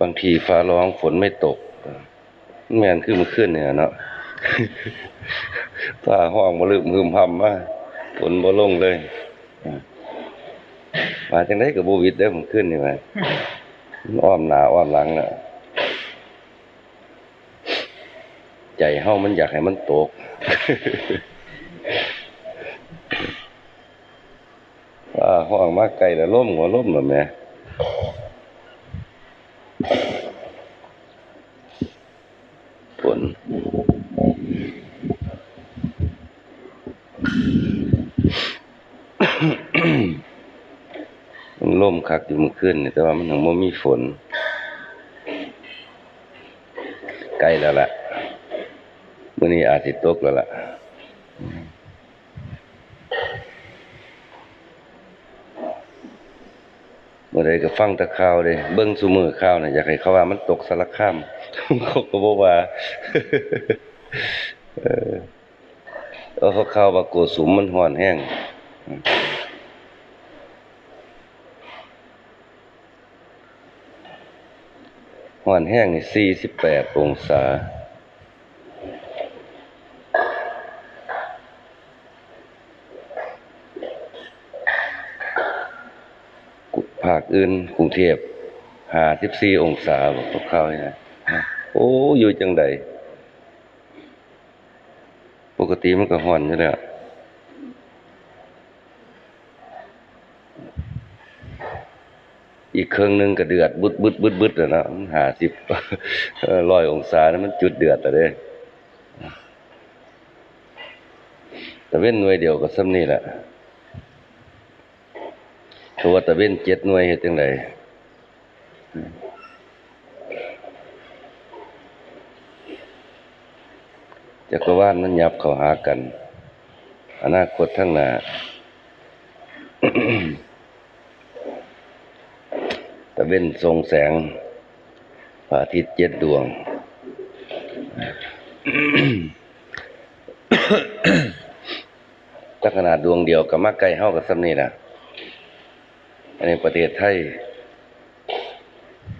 บางทีฟ้าร้องฝนไม่ตกแม่นขึ้นมาขึ้นเนี่ยเนาะฟ้าห้องบ่ลึกมืมพำมาฝนบ่ลงเลยมาจังได๋ก็บ่วิดเด้อมันขึ้นนี่ว่ามันอ้อมหนาอ้อมหลังน่ะใจเฮามันอยากให้มันตก ว่าห้องมาไกลแล้วล่มหัวล่มแล้วแหม่ฝน มันล่ม คักอยู่เมื่อคืนแต่ว่ามันยังบ่มีฝน ใกล้แล้วล่ะมื้อนี้อาจสิตกแล้วล่ะเมื่อใดก็ฟังต่ข่าวเด้เบิ่งซุมื้อข่าวน่ะอยากให้เขาว่ามันตกสารคามเขาก็บ่ว่าเออเอาเขาข่าวว่าโกสุมมันร้อนแห้ง ร้อนแห้งนี่ 48 องศา ภาคอื่นกรุงเทพ54 องศาบอกเขาข่าวนี่นะโอ้อยู่จังไดปกติมันก็ร้อนอยู่แล้ว อีกเครื่องหนึงก็เดือดบึดบึดบึดบึดแล้วนะมันหาสิบเออร้อยองศานะมันจุดเดือดแล้วเด้แต่เว้นหน่วยเดียวก็ซ้ำนี่แหละเพราะว่าแต่เว้นเจ็ดหน่วยเฮ็ดจังไดจักรวาลมันยับเข้าหากัน อนาคตข้งหน้า ตะ เว้นทรงแสงพระอาทิตย์เจ็ดดวง ถ้าขนาดดวงเดียวกับมาไกลเฮากับซ้ำนี่นะอันนี้ประเทศไทย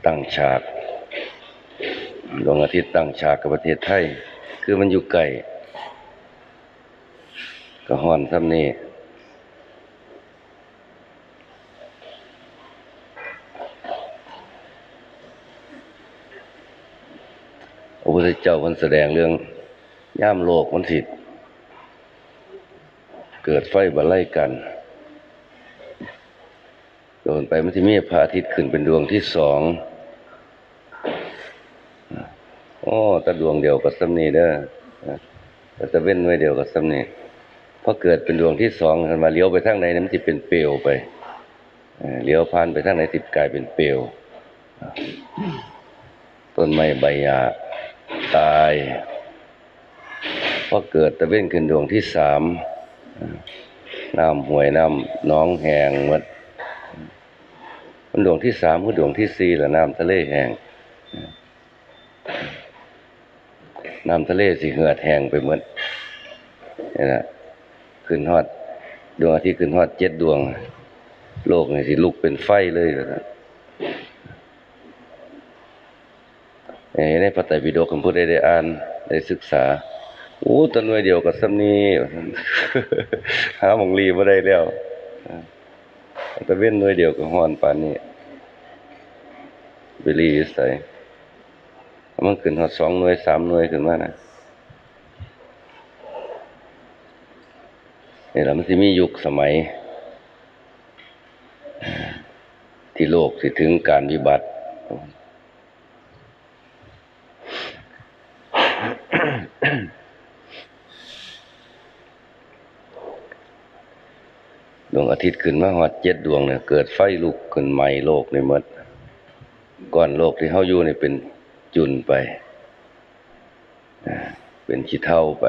ตั้งฉากดวงอาทิตย์ตั้งฉากกับประเทศไทย คือมันอยู่ไกลก็ฮ้อนซ้ำนี่ พระพุท ธเจ้ามันแสดงเรื่องย่ามโลกมันสิเกิดไฟบะไล่กันโดนไปมันจะมีพระอาทิตย์ขึ้นเป็นดวงที่สองโอ้ต่ดวงเดียวกับซ้ำนี้เด้อแต่จะเว้นไว้เดียวกับซ้ำนี้พอเกิดเป็นดวงที่สองมาเลี้ยวไปทางไหนมันจะเป็นเปลวไปเออเลี้ยวผ่านไปทางไหนติดกลายเป็นเปลวต้นไม้ใบหญ้า ตายพอเกิดตะเว้นขึ้นดวงที่สามน้ำห่วยน้ำน้องแห้งหมดมันดวงที่สามคือดวงที่สี่ละน้ำทะเลแห้งน้ำทะเลสิเหือดแห้งไปหมดนี่นะขึ้นฮอด ดวงอาทิตย์ขึ้นฮอดเจ็ดดวง โลกนี่สิลุกเป็นไฟเลยล่ะ นะเอ่อในพระไตรปิฎกผมผู้ใดได้อ่านได้ศึกษาโอ้ตะหน่วยเดียวกับซ้ำนี้หาหมองลีบ่ได้แล้วแต่เว้นหน่วยเดียวก็ฮ้อนปานนี้ไปรีอยู่ไสถ้ามันขึ้นฮอด2หน่วย3หน่วยขึ้นมานะนี่แหละมันสิมียุคสมัย ที่โลกสิถึงการวิบัติ ดวงอาทิตย์ขึ้นมาฮอดเจ็ดดวงเนี่ยเกิดไฟลุกขึ้นไหมโลกในมดก่อนโลกที่เฮาอยู่นี่เป็นจุนไป เป็นขี้เถ้าไป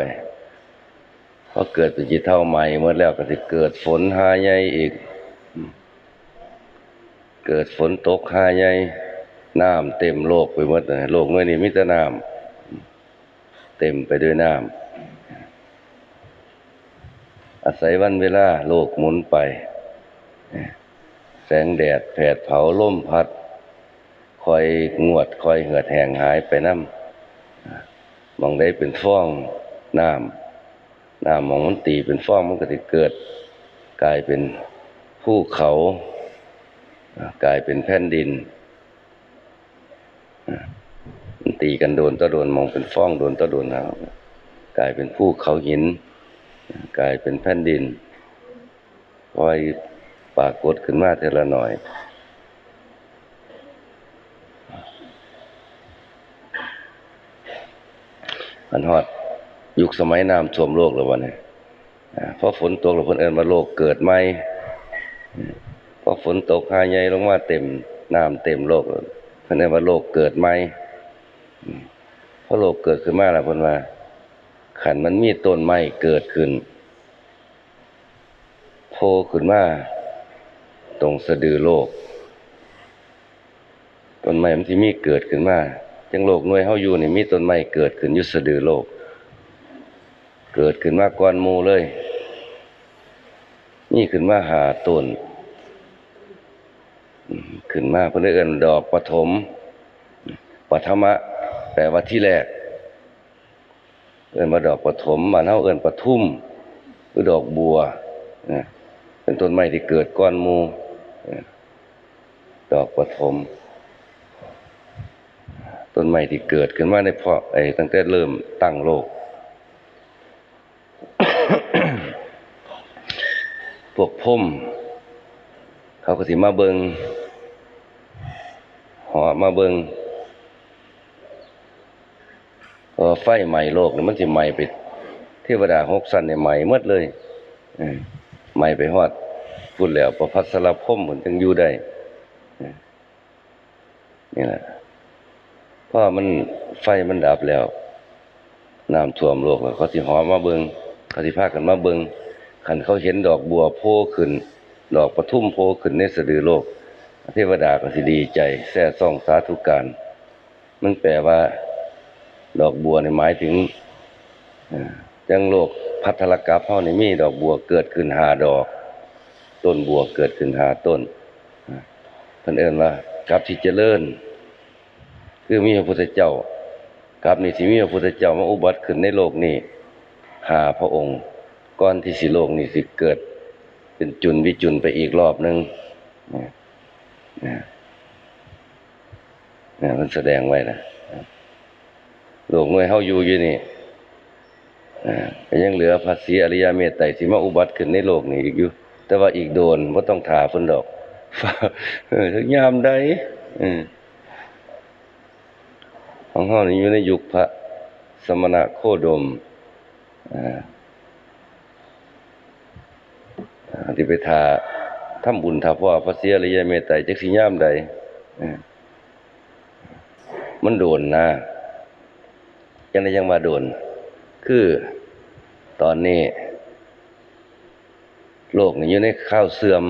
พอเกิดเป็นขี้เถ้าใหม่หมดแล้วก็สิเกิดฝนหาใหญ่อีก เกิดฝนตกหาใหญ่น้ำเต็มโลกไปหมดเลยโลกน้อนี่มีแต่น้ำเต็มไปด้วยน้ำ อาศัยวันเวลาโลกหมุนไป แสงแดดแผดเผาล่มพัด คอยงวดคอยเหือดแหงหายไปน้ำมองได้เป็นฟ้องน้ำน้ำมองมันตีเป็นฟ้องมันก็จะเกิด กลายเป็นภูเขา กลายเป็นแผ่นดินตีกันโดนต่อโดนมองเป็นฟ้องโดนต่อโดนนะครับกลายเป็นภูเขาหิน กลายเป็นแผ่นดินคอยปรากฏขึ้นมาเทละหน่อย มันฮอดยุคสมัยน้ำท่วมโลกแล้ววันนี้อ่าพอฝนตกแล้วเพิ่นเอิ้นว่าโลกเกิดใหม่อืมพอฝนตกหาใหญ่ลงมาเต็มน้ำเต็มโลกแล้วเพิ่นเอิ้นว่าโลกเกิดใหม่อืมพอโลกเกิดขึ้นมาแล้วเพิ่นว่า ขันมันมีต้นไม้เกิดขึ้นโผล่ขึ้นมาตรงสะดือโลกต้นไม้มันที่มีเกิดขึ้นมาจังโลกน่วยเฮาอยู่นี่มีต้นไม้เกิดขึ้นอยู่สะดือโลก เกิดขึ้นมาก่อนมูเลยนี่ขึ้นมาหาต้นขึ้นมาเพิ่นเอิ้นดอกปฐมปฐมะแปลว่าที่แรก เอิ้นว่าดอกปฐมบ้านเฮาเอิ้นปทุมหรือดอกบัวเป็นต้นไม้ที่เกิดก่อนมูดอกปฐมต้นไม้ที่เกิดขึ้นมาในเพราะไอ้ตั้งแต่เริ่มตั้งโลก พวกพรหมเขาก็สิมาเบิงหอมาเบิงเพราะว่า ไฟไหม้โลกนี่มันสิไหม้ไปเทวดาหกสันเนี่ยไหม้หมดเลยออไหม้ไปฮอดพูดแล้วประพัสรพรหมมันจึงอยู่ได้นี่แหละเพราะมันไฟมันดับแล้วน้ำท่วมโลกแล้วเขาสิหอมาเบิงเขาสิพากันมาเบิงคันเขาเห็นดอกบัวโผล่ขึ้น ดอกประทุมโผล่ขึ้นในสะดือโลก เทวดาก็สิดีใจแซ่ซ่องสาธุการ มันแปลว่า ดอกบัวในหมายถึงจังโลกพัทธลกัปเฮานี่มีดอกบัวเกิดขึ้นหาดอก ต้นบัวเกิดขึ้นหาต้นอ่าเพิ่นเอิ้นว่ากับที่เจริญ คือมีพระพุทธเจ้ากับนี่สิมีพระพุทธเจ้ามาอุบัติขึ้นในโลกนี้หาพระองค์ก่อนที่สิโลกนี้สิเกิด เป็นจุนวิจุนไปอีกรอบหนึงนะนะนะมันแสดงไว้นะ โลกหน่วยเฮาอยู่อยู่นี่ก็ยังเหลือภาษีอริยเมตไตรสิมาอุบัติขึ้นในโลกนี้อีกอยู่ แต่ว่าอีกโดนบ่าต้องถาเพิ่นดอกถึงยามใดอของเฮานี่อยู่ในยุคพระสมณะโคดมที่ไปทาทำบุญทาพ่อพระเสียระยะเมตไตรจักสิยามใดมันโดนนะ จังไดยังมาโดน คือตอนนี้ โลกอยู่ในข้าวเสื่อม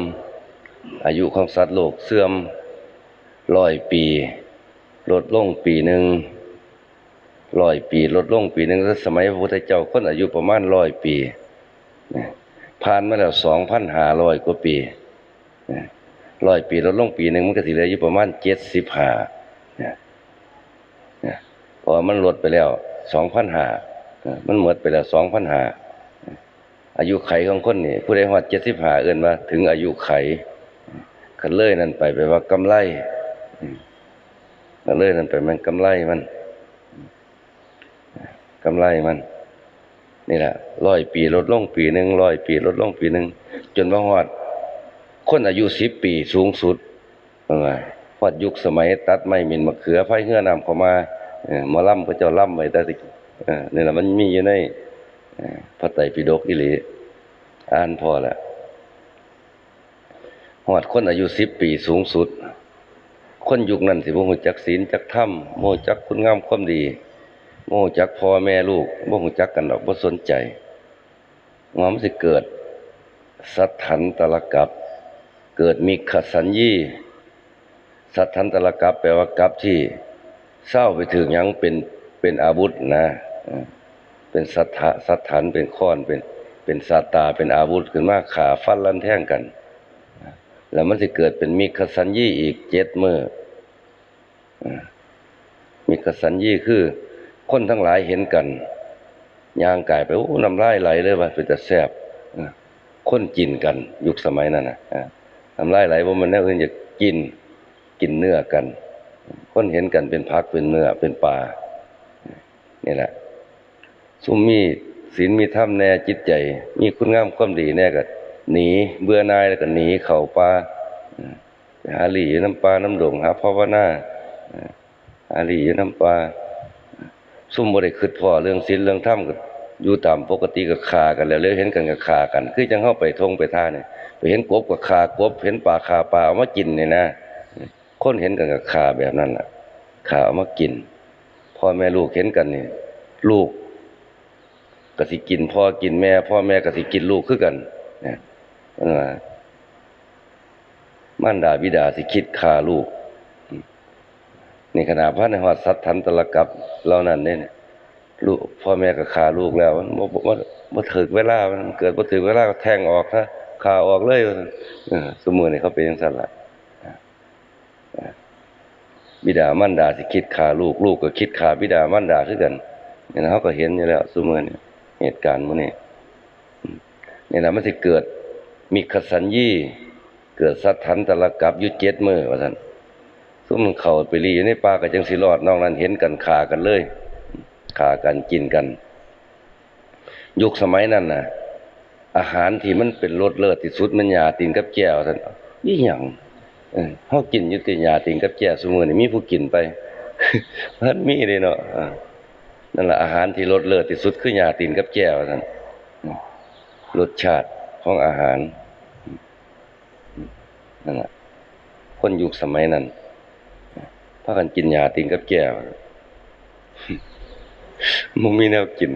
อายุของสัตว์โลกเสื่อมร้อยปี ลดลงปีหนึ่งร้อยปี ลดลงปีหนึ่งสมัยพระพุทธเจ้าคนอายุประมาณร้อยปีผ่านมาแล้วสองพันห้าร้อยกว่าปีร้อยปีลดลงปีหนึ่งมันก็สิเหลืออยู่ประมาณเจ็ดสิบห้าพราะว่ามันลดไปแล้ว สองพันห้ามันหมดไปแล้วสองพันห้าอายุไขของคนนี่ผู้ใดฮอดเจ็ดสิบห้าเอินว่าถึงอายุไขคันเลยนั่นไปไปว่ากำไรก็เลยนั่นไปมันกำไรมันกำไรมัน นี่แหละร้อยปีลดลงปีหนึ่งร้อยปีลดลงปีหนึ่งจนว่าฮอด คนอายุสิบปีสูงสุดว่าไงฮอดยุคสมัยตัดไม้มินมะเขือไฟเหือนำเข้ามา หมาล่ำพระเจ้าล่ำไว้แต่ติเนี่แหละมันมีอยู่ในพระไตรปิฎกอีหลีอ่านพอละฮอดคนอายุสิบปีสูงสุด คนยุคนั้นสิบ่ฮู้จักศีลจักธรรมบ่ฮู้จักคุณงามความดีบ่จักพ่อแม่ลูกบ่จักกันดอกบ่สนใจว่ามันสิเกิด สัทธันตรกับ เกิดมิขสัญญีสัทธันตรกับแปลว่ากับที่ เศร้าไปถึงยังเป็นเป็นอาวุธนะเป็นสัทธะสัทธันเป็นค้อนเป็นเป็นสาตาเป็นอาวุธขึ้นมาขาฟันลันแท่งกัน แล้วมันสิเกิดเป็นมิขสัญญีอีกเจ็ดมือมีกสัญญีคือ คนทั้งหลายเห็นกันย่างกายไปโอ้น้ำลายไหลเลยว่าเป็นแต่แซบคนกินกัน ยุคสมัยนั้นนะน้ำลายไหลบ่มันแนวอื่นจะกินกินเนื้อกัน คนเห็นกันเป็นพักเป็นเนื้อเป็นปลานี่แหละซุมมีศีลมีธรรมแน่จิตใจ มีคุณงามความดีแน่ก็หนีเบื่อนายแล้วก็หนีเข้าป่าหาหลีอยู่น้ำป่าน้ำดงหาภาวนาอ่าหาหลีอยู่น้ำป่าซุ่มบ่ได้คิดพ่อเรื่องศีลเรื่องธรรมก็อยู่ตามปกติก็ฆ่ากันแล้วเลยเห็นกันก็ฆ่ากัน คือจังเข้าไปทงไปท่าเนี่ยไปเห็นกบก็ฆ่ากบเห็นปลาฆ่าปลาเอามากินเนี่ยนะ คนเห็นกันก็ฆ่าแบบนั้นล่ะฆ่าเอามากินพ่อแม่ลูกเห็นกันนี่ลูกกสิกิน พ่อกินแม่ พ่อแม่กสิกินลูกคือกันเนี่ยนั่นว่ามารดาบิดาสิคิดฆ่าลูกนี่ขณะพระในหอดสัตว์ทันตะละกับเหล่านั้นเนี่ยลูกพ่อแม่ก็ฆ่าลูกแล้ว มันบ่บ่บ่ถึกเวลามันเกิดบ่ถึกเวลาก็แทงออกซะฆ่าออกเลยว่ออสมมุตินี่เขาเป็นจังซั่นล่ะ บิดามารดาสิคิดฆ่าลูกลูกก็คิดฆ่าบิดามารดาคือกันเนี่นะเขาก็เห็นอยู่แล้วสมมุตินี่เหตุการณ์มื้อนี้อืมนี่แหละมันสิเกิดมีขสัญญีเกิดสัทธันตะละกับยู่เจ็ดมือว่าซั่นซุมเข้าไปลีอยู่ในป่าก็จังสิรอดนอกนั้นเห็นกันฆ่ากันเลยฆ่ากันกินกัน ยุคสมัยนั้นน่ะอาหารที่มันเป็นรสเลิศที่สุดมันหญ้าตีนกับแก้วซั่นอีหยัง เออเฮากินยู่แต่หญ้าตีนกับแก้วซุมื้อนี้มีผู้กินไปมันมีเด้เนาะนั่นแหละอาหารที่รสเลิศที่สุดคือหญ้าตีนกับแจ่วท่านรสชาติของอาหารนั่นแหละคนยุคสมัยนั้นพากันกินหญ้าตีนกับแจ่วมึงมีแนวกิน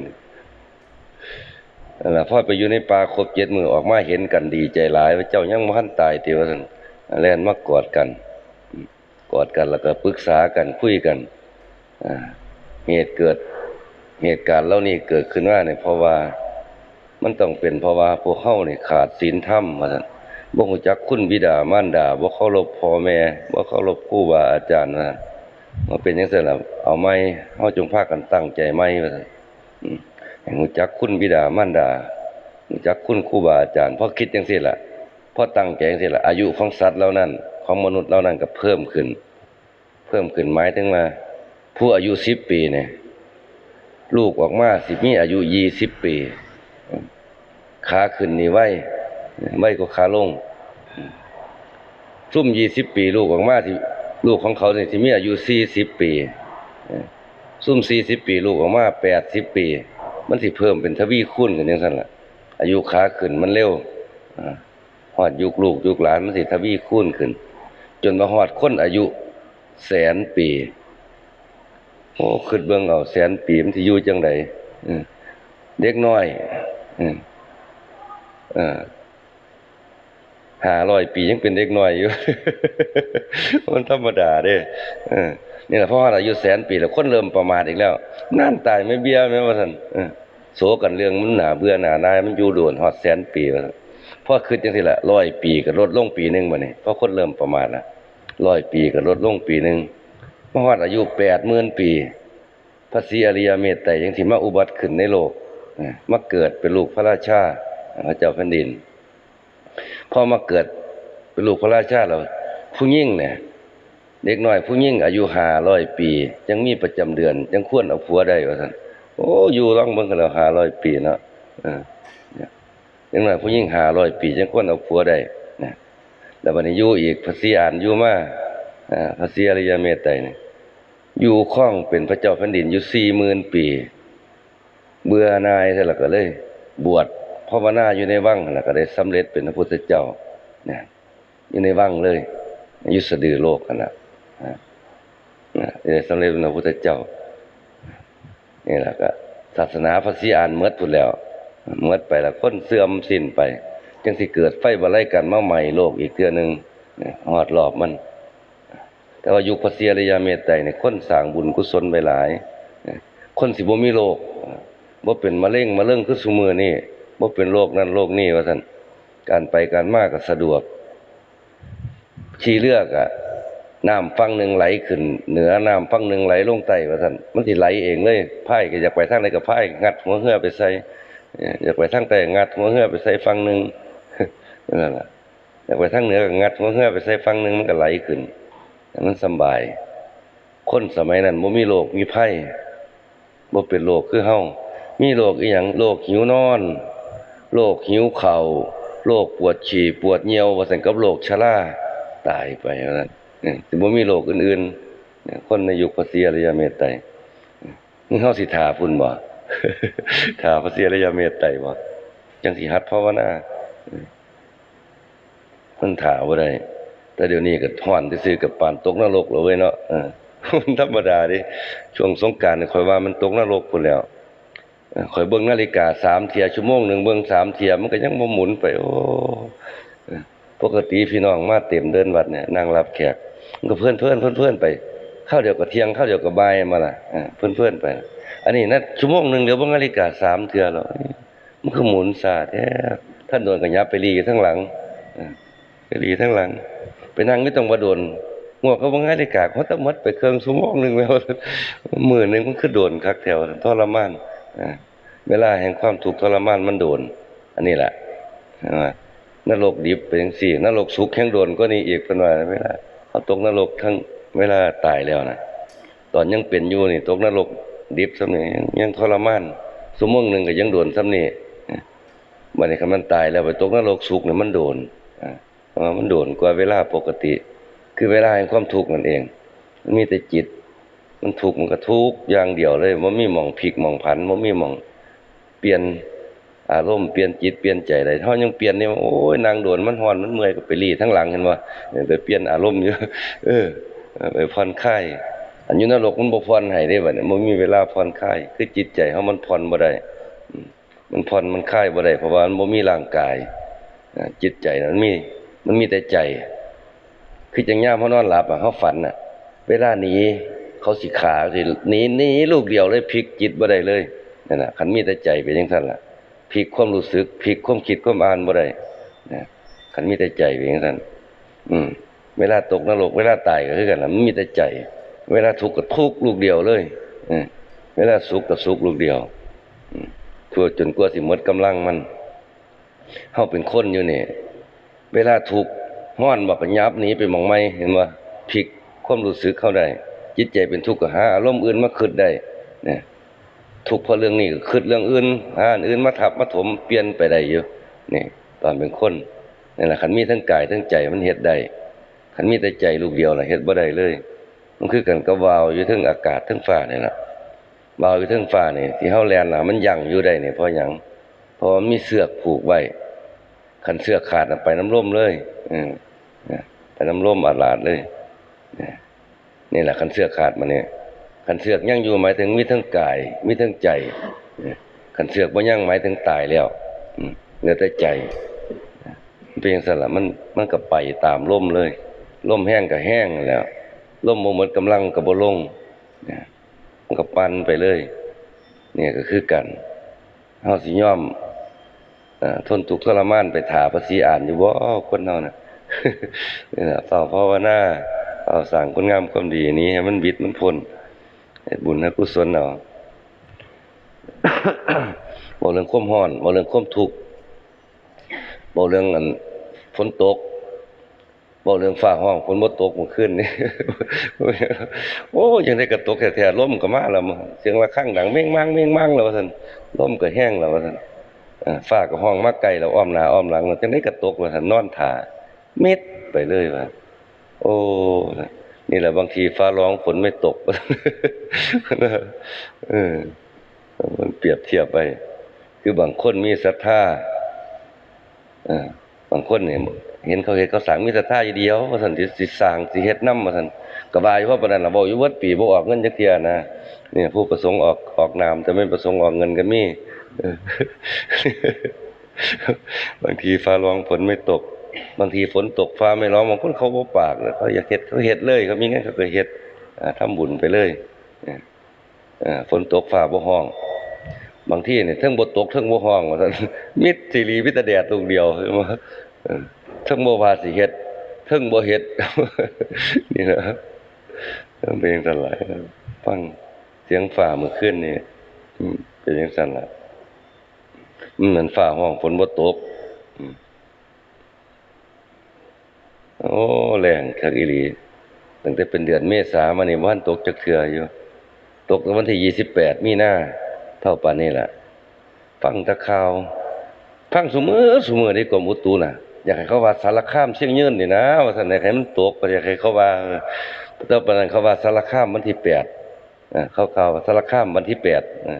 นั่นแหละพอไปอยู่ในป่าครบเจ็ดมือออกมาเห็นกันดีใจหลายว่าเจ้ายังบ่ทันตายติว่าน แล่นมากอดกัน กอดกันแล้วก็ปรึกษากันคุยกันเหตุเกิดเหตุการณ์เหล่านี้เกิดขึ้นว่าเนี่ยเพราะว่ามันต้องเป็นเพราะว่าพวกเฮานี่ขาดศีลธรรมว่าซั่นบ่รู้จักคุณบิดามารดาบ่เคารพพ่อแม่บ่เคารพครูบาอาจารย์ว่ามาเป็นจังซั่นล่ะเอาใหม่เฮาจงพากันตั้งใจใหม่ว่าซั่นหูจักคุณบิดามารดารู้จักคุณครูบาอาจารย์พอคิดจังซี่ล่ะ พอตั้งใจงซี่ล่ะอายุของสัตว์เหล่านั้น ของมนุษย์เหล่านั้นก็เพิ่มขึ้น เพิ่มขึ้นหมายถึงว่า ผู้อายุ10ปีเนี่ยลูกออกมาสิมีอายุยี่สิบปีขาขึ้นนี่ไว้ไว้ก็ขาลงซุ่มยี่สิบปี ลูกออกมาที่ลูกของเขาเนี่ยสิมีอายุสี่สิบปีซุ่มสี่สิบปี ลูกออกมาแปดสิบปี มันสิเพิ่มเป็นทวีคูณกันจังซั่นละอายุขาขึ้นมันเร็ว อ่าฮอดยุคลูกยุคหลานมันสิทวีคูณขึ้น จนมาฮอดคนอายุแสนปีโอ้คิดเบิ่งเอาแสนปีมันสิอยู่จังไดเด็กน้อยอืมเอ่อ500ปียังเป็นเด็กน้อยอยู่ มันธรรมดาเด้เนี่แหละเพราะว่าอายุแสนปีแล้วคนเริ่มประมาทอีกแล้วนานตายไม่เบี้ยแม่ว่าซั่นโศกันเรื่องมันหนาเบื่อหนานายมันอยู่โดนฮอดแสนปีว่าซั่น พอคิดจังซี่ล่ะ100ปีก็ลดลงปีหนึ่งบัดนี้เพราะคนเริ่มประมาทล้ว100ปีก็ลดลงปีหนึ่งมาฮอดอายุแปดหมื่นปีพระศรีอริยเมตไตรยังสิมาอุบัติขึ้นในโลกเอ้อมาเกิดเป็นลูกพระราชาพระเจ้าแผ่นดินพอมาเกิดเป็นลูกพระราชาแล้วผู้ยิ่งเนี่ยเด็กน้อยผู้ยิ่งอายุห้าร้อยปี ยังมีประจำเดือน ยังควรเอาผัวได้ว่านโอ้อยู่ร้องเบิ่งกันแล้วห้าร้อยปีเนาะ เด็กน้อยผู้ยิ่งหาร้อยปียังควรเอาผัวได้นะแล้วบัดนี้อยู่อีกพระศรีอานอยู่มาพระศรีอริยเมตไตรเนี่ยอยู่ครองเป็นพระเจ้าแผ่นดินอยู่สี่หมื่นปี เบื่อนายเสร็จแล้วก็เลย บวชภาวนาอยู่ในวังแล้วก็ได้สำเร็จเป็นพระพุทธเจ้าเนี่ยอยู่ในวังเลยอยุสะดือโลกกันนะอ่านะได้สำเร็จเป็นพระพุทธเจ้านี่แหละก็ศาสนาพระศรีอานเมดพุ่นแล้ว เมดไปแล้วคนเสื่อมสิ้นไป จังสิเกิดไฟบะไลกันมาใหม่โลกอีกเทื่อหนึงเนี่ยฮอดรอบมัน แต่ว่ายุคพระเสียรยะเมตไตรเนี่ยคนสร้างบุญกุศลไว้หลาย คนสิบ่มีโรคบ่เป็นมะเร็งมะเร็งคือซุมือนี้บ่เป็นโรคนั้นโรคนี้ว่าซั่นการไปการมาก็สะดวกขี่เรือก็น้ำฝั่งหนึ่งไหลขึ้น เหนือน้ำฝั่งหนึ่งไหลลงใต้ว่าซั่นมันสิไหลเองเลยพายก็อยากไปทางใดก็พายงัดหัวเหือไปใส่ อ่ออยากไปทางใต้งัดหัวเหือไปใส่ฝั่งหนึ่งนั่นแหละอยากไปทางเหนือก็งัดหัวเหือไปใส่ฝั่งหนึ่งมันก็ไหลขึ้นมันสบาย คนสมัยนั้นบ่มีโรคมีภัยบ่เป็นโรคคือเฮามีโรคอีหยังโรคหิวนอนโรคหิวเข่าโรคปวดฉี่ปวดเหี่ยวว่าซั่นกับโรคชราตายไปว่าซั่นสิบ่มีโรคอื่นๆคนในยุคพระศรีอริยเมตไตรนี่เฮาสิทาพุ่นบ่ ท่าพระศรีอริยะเมตไตรบ่จังสิหัดภาวนาเพิ่นท่าได้ แต่เดี๋ยวนี้ก็ฮ้อนที่ซื่อกับปานตกนรกแล้วเว้ยเนาะเออมันธรรมดาดิ ช่วงสงกานต์นี่ข่อยว่ามันตกนรกพุ่นแล้วเอ่อข่อยเบิ่งนาฬิกาสามเที่ยชั่วโมงหนึ่งเบิ่งสามเที่ยมันก็ยังบ่หมุนไป โอ้ปกติพี่น้องมาเต็มเดินวัดเนี่ยนั่งรับแขกก็เพื่อนเพื่อนเพื่อนเพื่อนไปข้าวเดียวกับเที่ยงข้าวเดียวกับบ่ายมาล่ะเออเพื่อนเพื่อนไป อันนี้นะชั่วโมงหนึ่งเดี๋ยวบิ่งนาฬิกาสามเที่ยแล้วเอ้ยมันก็หมุนซาแท้ท่านโดนก็ยับไปรีอยู่ข้งหลังไปรีข้งหลัง ไปนั่งไม่ต้องมาโดนงวกก็บ่งนาฬิกาเขาตะมัดไปเครื่องชั่วโมงหนึ่งแล้วมือหนึ่งมันคือโดนคักแถวทรมานเวลาแห่งความทุกข์ทรมานมันโดน อันนี้แหละนรกดิบเป็นจังซี่นรกสุขแห่งโดนก็นี่อีกเพิ่นว่าเวลาเขาตกนรกทั้งเวลาตายแล้วนะตอนยังเป็นอยู่นี่ตกนรก ดิบซำนี่ยังยังทรมานชั่วโมงหนึ่งก็ยังโดนซำนี่บัดนี้คันมันตายแล้วไปตกนรกสุขนี่ยมันโดนมันโดนกว่าเวลาปกติ คือเวลาแห่งความทุกข์นั่นเอง มีแต่จิต มันทุกข์มันก็ทุกข์อย่างเดียวเลยบ่มีมองพลิกมองผันบ่มีมองเปลี่ยนอารมณ์เปลี่ยนจิตเปลี่ยนใจอะได้ายังเปลี่ยนเนี่ยโอ้ยนางโดนมันฮ้อนมันเมื่อยก็ไปรีทั้งหลังเห็นบ่เนี่ยไปเปลี่ยนอารมณ์อยู่เออเออไปผ่อนคลาย อันอยู่นรกมันบ่ผ่อนให้เด้บัดนี้บ่มีเวลาผ่อนคลายคือจิตใจเฮามันผ่อนบ่ได้มันผ่อนมันคลายบ่ได้เพราะว่ามันบ่มีร่างกายจิตใจมันมี มันมีแต่ใจ คือจังย่ามเฮานอนหลับอะเฮาฝันน่ะ เวลาหนีเขาสิขาสิหนีหนีลูกเดียวเลยพลิกจิตบ่ได้เลยนั่นน่ะคันมีแต่ใจเป็นจังซั่นล่ะพลิกความรู้สึกพลิกความคิดความอ่านบ่ได้นะคันมีแต่ใจเป็นจังซั่นอืมเวลาตกนรกเวลาตายก็คือกันล่ะมันมีแต่ใจ เวลาทุกข์ก็ทุกข์ลูกเดียวเลยเวลาสุขก็สุขลูกเดียวทั่วจนกว่าสิหมดกำลังมันเฮาเป็นคนอยู่นี่เวลาถูกข์ห้อนบักยับหนีไปมองไม่เห็นว่าพลิกความรู้สึกเข้าได้จิตใจเป็นทุกข์ก็หาอารมณ์อื่นมาคิดได้เนี่ยทุกข์เพราะเรื่องนี้ก็คิดเรื่องอื่นหาอื่นมาทับมาถมเปลี่ยนไปได้อยู่นี่ตอนเป็นคนนี่แหละคันมีทั้งกายทั้งใจมันเฮ็ดได้คันมีแต่ใจลูกเดียวน่ะเฮ็ดบ่ได้เลย มันคือกันกับวาวอยู่ทั้งอากาศทั้งฟ้าเนี่ล่ะวาวอยู่ทั้งฟ้านี่ที่เฮาแล่นน่ะมันยั่งอยู่ได้เนี่ยเพราะยังเพราะมันมีเสือกผูกไว้คันเสื้อขาดไปน้ำร่มเลยเออเนี่ยไปน้ำร่มอาลาดเลยเนี่แหละคันเสื้อขาดมาเนี่ยคันเสือกยั่งอยู่หมายถึงมีทั้งกายมีทั้งใจคันเสือกบ่ยั่งหมายถึงตายแล้วเหลือแต่ใจเป็นอย่างนั้นล่ะมันมันก็ไปตามร่มเลยร่มแห้งก็แห้งแล้ว ร่มบ่หมดกำลังก็บ่ลงเนี่ยมันก็ปั่นไปเลย เนี่ยก็คือกันเฮาสิยอมทนทุกข์ทรมานไปถาภาษีอ่านอยู่บ่คนเฮาน่ะนี่ล่ะเฝ้าภาวนาเฝ้าสร้างคุณงามความดีนี้ให้มันบิดมันพ้นบุญให้กุศลเอาะบ่เรื่องความร้อนบ่เรื่องความทุกข์บ่เรื่องอันฝนตก บ่เรื่องฟ้าร้องฝนบ่ตกเมื่อคืนนี้โอ้ยังได้กระตกแท้ๆลมก็มาแล้วมาเสียงระฆังดังเม่งมั่งเม่งมั่งแล้วว่าซั่มก็แห้งแล้วว่านเอ่อฟ้าก็ห้องมาไกลแล้วอ้อมหน้าอ้อมหลังแล้วจังได๋ก็ตกว่าซั่นนอนท่าเม็ดไปเลยว่าโอ้นี่แหละบางทีฟ้าร้องฝนไม่ตกเออมันเปรียบเทียบไป คือบางคนมีศรัทธาเออ บางคนเนี่ยเห็นเขาเฮ็ดเขาสร้างมีศรัทธาอยู่เดียวว่าซั่นสิสิสางสิเฮ็ดน้ำว่าซั่นก็บายเพราะปานนั้นล่ะเว้าอยู่เบิดปีบ่ออกเงินจักเทียนะเนี่ยผู้ประสงค์ออกออกนามแต่ไม่ประสงค์ออกเงินก็มีเออบางทีฟ้าร้องฝนไม่ตก บางทีฝนตกฟ้าไม่ร้องบางคนเขาบ่ปากเขาอยากเฮ็ดเขาเฮ็ดเลยเขามีเงินเขาก็เฮ็ดอ่าทำบุญไปเลยฝนตกฟ้าบ่ห้อง บางที่เนี่ยเทั้งบ่ตกเทั้งบ่ห้องว่าซั่นมิดสิรีมิตรแดดลูกเดียวเห็นบ่เออเทั้งบ่ว่าสิเฮ็ดเทิงบ่เฮ็ดนี่นะเป็นจังซั่นล่ะฟังเสียงฟ้าเมื่อคืนนี่เป็นจังซั่นละมันเหมือนฟ้าห้องฝนบ่ตกโอ้แรงคักอีหลีตั้งแต่เป็นเดือนเมษามานี่บ่ทันตกจักเทื่ออยู่ ตกวันที่28มีหน้าเท่าปานนี้ละฟังตะข่าวฟังซุมื้อซุมื้อที่กรมอุตุน่ะ อยากให้เขาว่าสารคามเชียงยืนนี่นะว่าซั่นอยากให้มันตกบ่อยากให้เขาว่าแต่ปานนั้นเขาว่าสารคามวันที่8อ่าเขาข่าวว่าสารคามวันที่8อ่า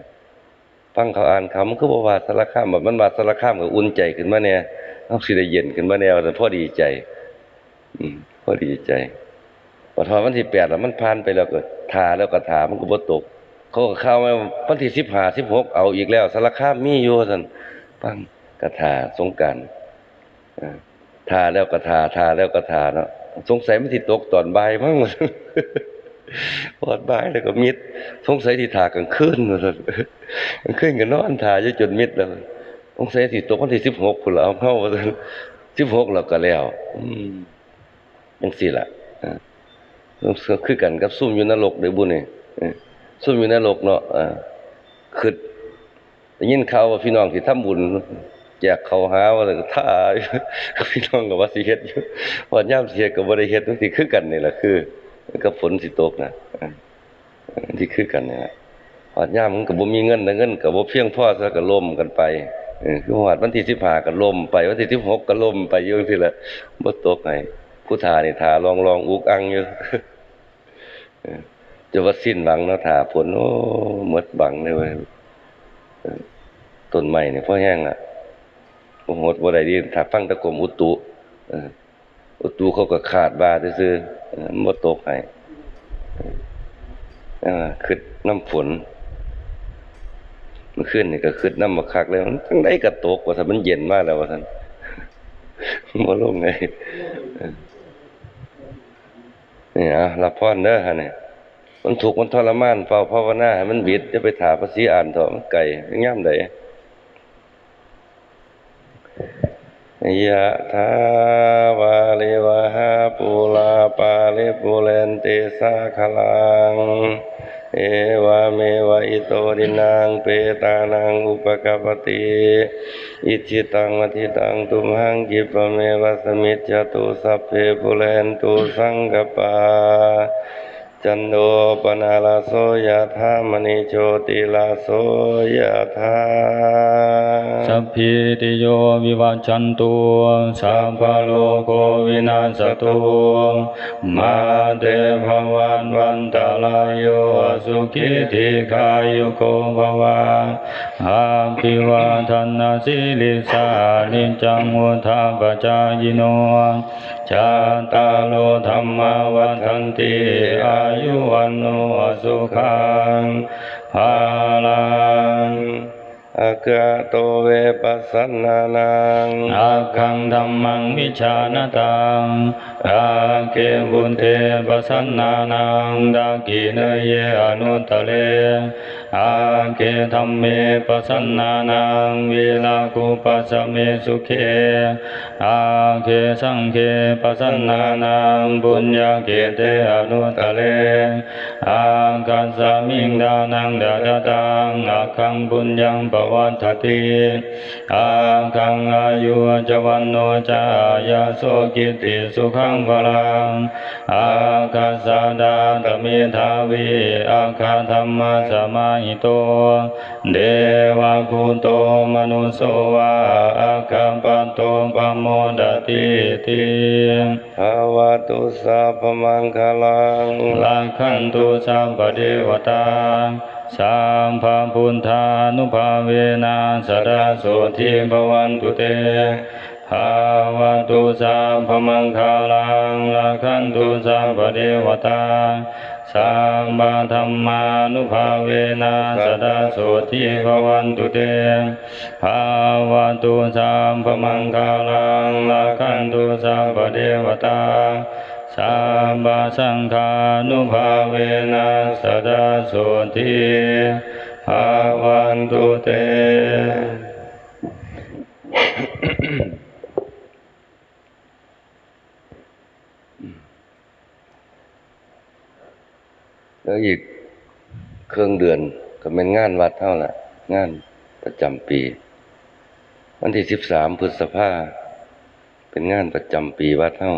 ฟังเขาอ่านข่าวมันคือบ่ว่าสารคามแบบมันว่าสารคามก็อุ่นใจขึ้นมาแน่เฮาสิได้เย็นขึ้นมาแนว่าซั่นพอดีใจ อืมพ่อดีใจพอทอวันที่8แล้วมันผ่านไปแล้วก็ทาแล้วก็ทามันก็บ่ตกเขาก็ข่ามาวันที่15 16เอาอีกแล้วสารคามมีอยู่ว่าซั่นฟังกระทาสงกานต์อ่า ทาแล้วก็ทาทาแล้วก็ทาเนาะสงสัยมันสิตกตอนบ่ายมั้งว่าซั่นพอดบ่ายแล้วก็มิดสงสัยสิทากลางคืนว่าซั่นกลางคืนก็นอนทาอยู่จนมิดแล้วสงสัยสิตกวันที่16พุ่นล่ะเอาเฮาว่าซั่น16แล้วก็แล้ว อืมจังซี่ละคือกันกับซุ่มอยู่นรกเด้อบุนี่เออซุ่มอยู่นรกเนาะอ่าคิดได้ยินข่าวว่าพี่น้องที่ทำบุญ แจกเขาหาว่าแล้วก็ท่าพี่น้องก็ว่าสิเฮ็ดอยู่พอยามสิเฮ็ดก็บ่ได้เฮ็ดมันสิคือกันนี่แหละคือกับฝนสิตกนะที่คือกันนี่แหละพอยามมันก็บ่มีเงินนะเงินก็บ่เพียงพอซะก็ล่มกันไปคือฮอดวันที่15ก็ล่มไปวันที่16ก็ล่มไปอยู่จังซี่ละบ่ตกให้ผู้ทานี่ทาลองๆอุกอังอยู่เออจะว่าสิ้นหวังเนาะถ้าฝนโอ้หมดหวังเลยเว้ยเออต้นไม้นี่พอแห้งละ บ่หมดบ่ได้ดีถ้าฟังตะกรมอุตุอุตุเขาก็คาดว่าซื่อๆเอมันบ่ตกให้เออน้ำฝนมื่อคืนนี่ก็คิดน้ำบักคักเลยมันจังได้ก็ตกว่าซั่นมันเย็นมากแล้วว่าซั่นบ่ลงไงเออนี่อะรับพรเด้อฮะเนี่ยมันถูกมันทรมานเฝ้าภาวนาให้มันบิดจะไปถาภาษีอ่านเถอะมันไกลย่ามใด ยะทาวาลิวะหาปูลาปาลิปุเรนติสาคลัง เอวาเมวะอิโตดินังเปตานังอุปกปปติ อิจิตังมทิตังตุมหังกิปเมวะสมิจจตุสัพเพปุเรนตุสังกปา จันโดปนาลาโสยะธามณิโชติลาโสยะธาสัพพิติโยวิวัจจันตุสัพพโลกโควินาสตุมาเตภวันวันตา ลายโยสุขิธิขายุโกภวะอาภิวาทนาสิลิสานิจังวุธาปจายโนชาตาโลธรรมวัฏันติอายุวันโนสุขังภาลังอากาโตเวปัสสนานังอาคังธรรมังวิชานตัง อาเกบุญเทปสันนานังดากิเนเยอนุตตะเลอาเกธรรมเมปสันนานังวิลาคุปัสสะเมสุเขอาเกสังเขปสันนานังบุญญาเกเตอนุตตะเลอาคัสสะมิงดานังดาดาตังอาคังบุญยังปวัตถติอาคังอายุจวันโนจายาโสกิติสุขังพลังอาคาสาดาตเมธาวีอาคาธรรมสมาหิโต เดวะคุโตมนุสวาอาคาปันโตปโมดติติภาวะตุสัพพมังคลังลาคันตุสัมปเดวตาสัมภาพุทธานุภาเวนะสดาโสทิภวันตุเต วะตุสัมภมังคาลังลาคันตุสัมปเดวตาสัมมาธรรมานุภาเวนะสดาโสทิภวันตุเตภาวะตุสัมภมังคาลังลาคันตุสัมปเดวตาสัมปสังฆานุภาเวนะสดาโสทิภวันตุเต แล้วอีกเครื่องเดือนก็เป็นงานวัดเท่าละงานประจำปี วันที่สิบสามพฤษภาเป็นงานประจำปีวัดเท่า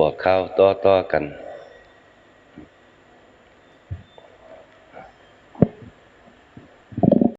บอกข้าวต่อๆกัน